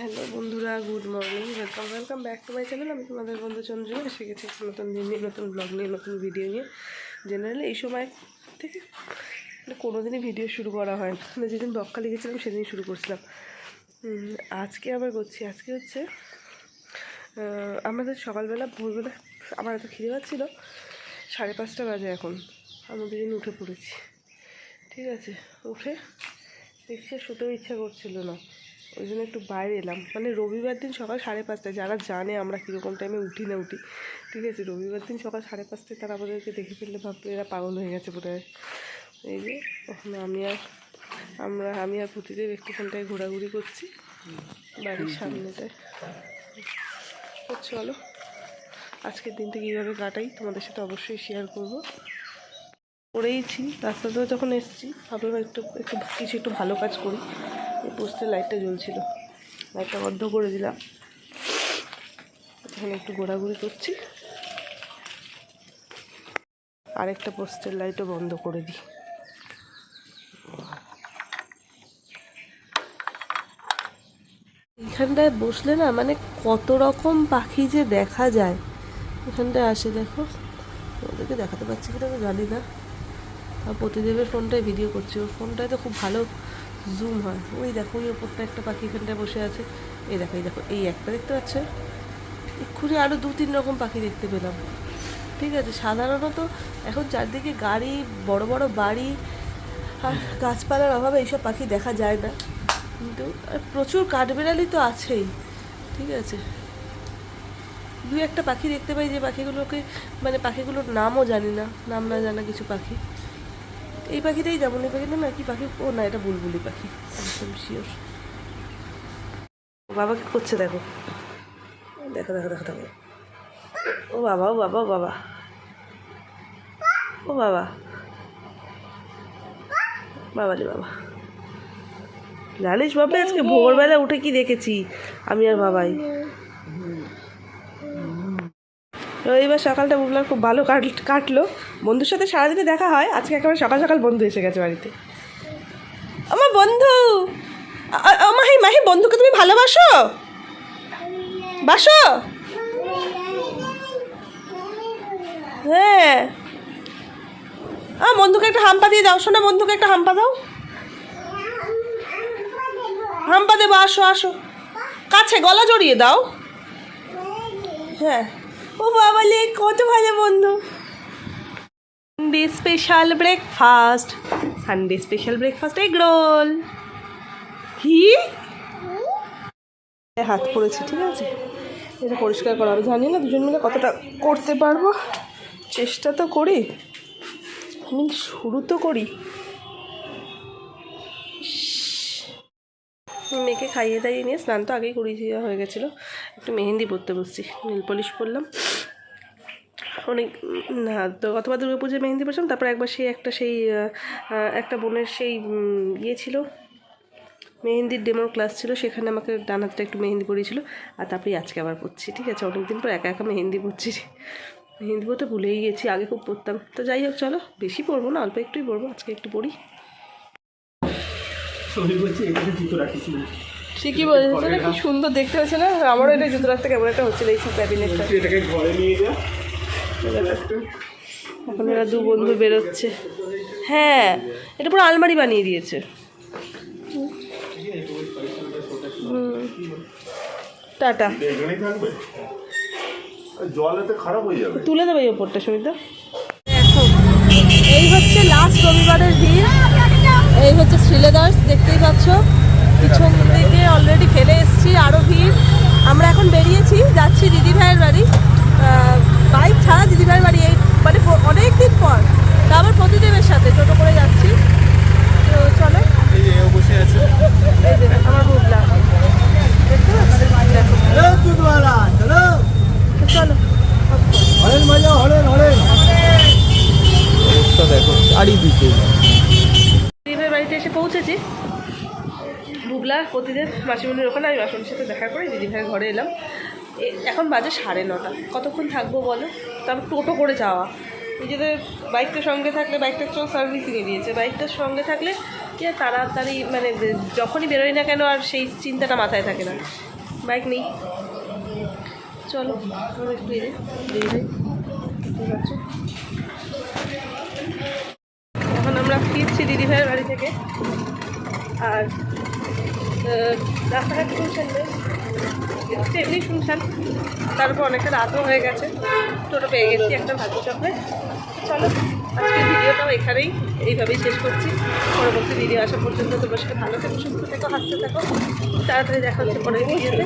Hello বন্ধুরা, good morning welcome welcome back to my channel আমি তোমাদের বন্ধু চন্দ্রিমা, এসে গেছি নতুন দিন নিয়ে, নতুন ব্লগ নিয়ে, নতুন ভিডিও নিয়ে। জেনারেলি এই সময় থেকে মানে কোনো দিনই ভিডিও শুরু করা হয় না। মানে যেদিন বকখালি গেছিলাম সেদিনই শুরু করছিলাম। আজকে আবার করছি। আজকে হচ্ছে আমাদের সকালবেলা, ভোরবেলা আমার এত খিদে পাচ্ছিলো, সাড়ে পাঁচটা বাজে এখন। আমি দুদিন উঠে পড়েছি। ঠিক আছে, উঠে দেখছি শুতেও ইচ্ছা করছিল না। ওই জন্য একটু বাইরে এলাম। মানে রবিবার দিন সকাল সাড়ে পাঁচটায় যারা জানে আমরা কীরকম টাইমে উঠি না উঠি, ঠিক আছে, রবিবার দিন সকাল সাড়ে পাঁচটায় তারা আমাদেরকে দেখে ফেললে ভাববে এরা পাগল হয়ে গেছে বোধ হয় এই যে, ওখানে আমি আর, আমরা, আমি আর প্রতিদেব একটুখানটায় ঘোরাঘুরি করছি। বাড়ির সামনেটায় চলো, আজকের দিনটা কীভাবে কাটাই তোমাদের সাথে অবশ্যই শেয়ার করব। করেইছি রাস্তাতেও যখন এসেছি, ভাবলাম একটু একটু কিছু একটু ভালো কাজ করি। এই পোস্টের লাইটটা জ্বলছিল। লাইটটা বন্ধ করে দিলাম। এখানে একটু ঘোরাঘুরি করছি। আরেকটা পোস্টের লাইটও বন্ধ করে দিই। এখানটায় বসলে না মানে কত রকম পাখি যে দেখা যায়। এখানটায় আসে, দেখো। ওদেরকে দেখাতে পারছি কিনা আমি জানি না। প্রতিদেবের ফোনটায় ভিডিও করছি। ওর ফোনটায় তো খুব ভালো জুম হয়। ওই দেখো, ওই ওপরটা একটা পাখি এখানটায় বসে আছে। এই দেখো এই দেখো, এই একটা দেখতে পাচ্ছ? এক্ষুনি আরও দু তিন রকম পাখি দেখতে পেলাম। ঠিক আছে, সাধারণত এখন চারদিকে গাড়ি, বড় বড় বাড়ি আর গাছপালার অভাবে এইসব পাখি দেখা যায় না। কিন্তু প্রচুর কাঠবেড়ালি তো আছেই। ঠিক আছে। দু একটা পাখি দেখতে পাই যে পাখিগুলোকে মানে পাখিগুলোর নামও জানি না, নাম না জানা কিছু পাখি। এই পাখিটাই যেমন এই পাখিটা না, কি পাখি? ও না, এটা বুলবুলি পাখি, একদম শিওর বাবা কি করছে দেখো। দেখো দেখো দেখো দেখো। ও বাবা ও বাবা ও বাবা। ও বাবা। বাবা রে বাবা। জানিস বাবা, আজকে ভোরবেলা উঠে কি দেখেছি? আমি আর বাবাই। রবিবার সকালটা বুবলার খুব ভালো কাট, কাটলো। বন্ধুর সাথে সারাদিনে দেখা হয়, আজকে একেবারে সকাল সকাল বন্ধু এসে গেছে বাড়িতে। আমার বন্ধু! মাহি মাহি, বন্ধুকে তুমি ভালোবাসো? বাসো? হ্যাঁ। বন্ধুকে একটা হাম্পা দিয়ে দাও শোনা বন্ধুকে একটা হাম্পা দাও। হাম্পা দেবো, আসো আসো। কাছে গলা জড়িয়ে দাও। হ্যাঁ। ও বাবালে কত ভালো বন্ধু। Sunday special breakfast Sunday special breakfast egg roll কি? হাত পড়েছে, ঠিক আছে? এটা পরিষ্কার করা হবে। জানি না, দুজন মিলে কতটা করতে পারব। চেষ্টা তো করি। আমি শুরু তো করি। মেয়েকে খাইয়ে দাইয়ে নিয়ে স্নান তো আগেই করিয়ে হয়ে গেছিল। একটু মেহেন্দি পরতে বসছি, নীল পলিশ পরলাম। অনেক না, তো গতবার দুর্গা পুজোয় মেহেন্দি পড়ছিলাম তারপর একবার সেই একটা সেই একটা বোনের সেই ইয়ে ছিল, মেহেন্দির ডেমোর ক্লাস ছিল, সেখানে আমাকে ডান হাতটা একটু মেহেন্দি পরিয়েছিল, আর তারপরে আজকে আবার পড়ছি ঠিক আছে? অনেকদিন পর একা একা মেহেন্দি পড়ছি মেহেন্দি পড়তে ভুলেই গেছি, আগে খুব পড়তাম তো যাই হোক, চলো, বেশি পড়ব না, অল্প একটুই পড়ব আজকে একটু পড়ি এখানে জুতো রাখিস। ঠিকই বলেছে না কি সুন্দর দেখতে হচ্ছে না? আমারও এটা জুতো রাখতে কেমন একটা হচ্ছিল এই ক্যাবিনেটটা। এটাকে ঘরে নিয়ে যা। এখন এরা দু বন্ধু বেরোচ্ছে। হ্যাঁ এটা পুরো আলমারি বানিয়ে দিয়েছে। টাটা। তুলে দেবে এই ওপরটা সুমিতা এই হচ্ছে লাস্ট রবিবারের ভিড় এই হচ্ছে শ্রীলেদার্স দেখতেই পাচ্ছ। পিছন ফেলে আরও ভিড়। আমরা এখন বেরিয়েছি যাচ্ছি দিদি ভাইয়ের বাড়ি। বাইক ছাড়া দিদি ভাইয়ের বাড়ি এই মানে অনেক দিন পর। তা আবার প্রতিদেবের সাথে টোটো করে যাচ্ছি। তো চলো। এই যে ও বসে আছে। এই যে আমার বুবলা দেখো তো চলো। হরেন মজা হরেন হরেন। দেখো চারিদিকে। দিদিভাইয়ের বাড়িতে এসে পৌঁছেছি। বুবলা প্রতিদিন মাসিমণির ওখানে, আমি মাসিমণির সাথে দেখা করে, দিদিভাইয়ের ঘরে এলাম। এখন বাজে সাড়ে নটা। কতক্ষণ থাকব বলো? তারপর টোটো করে যাওয়া। নিজেদের বাইকটার সঙ্গে থাকলে, বাইকটা তো সার্ভিসিংয়ে দিয়েছে বাইকটার সঙ্গে থাকলে কি আর তাড়াতাড়ি মানে যখনই বেরোই না কেন আর সেই চিন্তাটা মাথায় থাকে না। বাইক নেই। চলো একটু এখন আমরা ফিরছি দিদিভাইয়ের বাড়ি থেকে। আর রাস্তাঘাট শুনছেন বেশ। এমনি শুনছেন। তারপর অনেকটা রাতও হয়ে গেছে। টোটো পেয়ে গেছি একটা ভাজি চক্রে চলো, আজকের ভিডিওটাও এখানেই এইভাবেই শেষ করছি। পরবর্তী ভিডিও আসা পর্যন্ত তোমার সাথে ভালো থাকো, সুস্থ থেকো, হাসতে থাকো। তাড়াতাড়ি দেখা হচ্ছে পরের ভিডিওতে।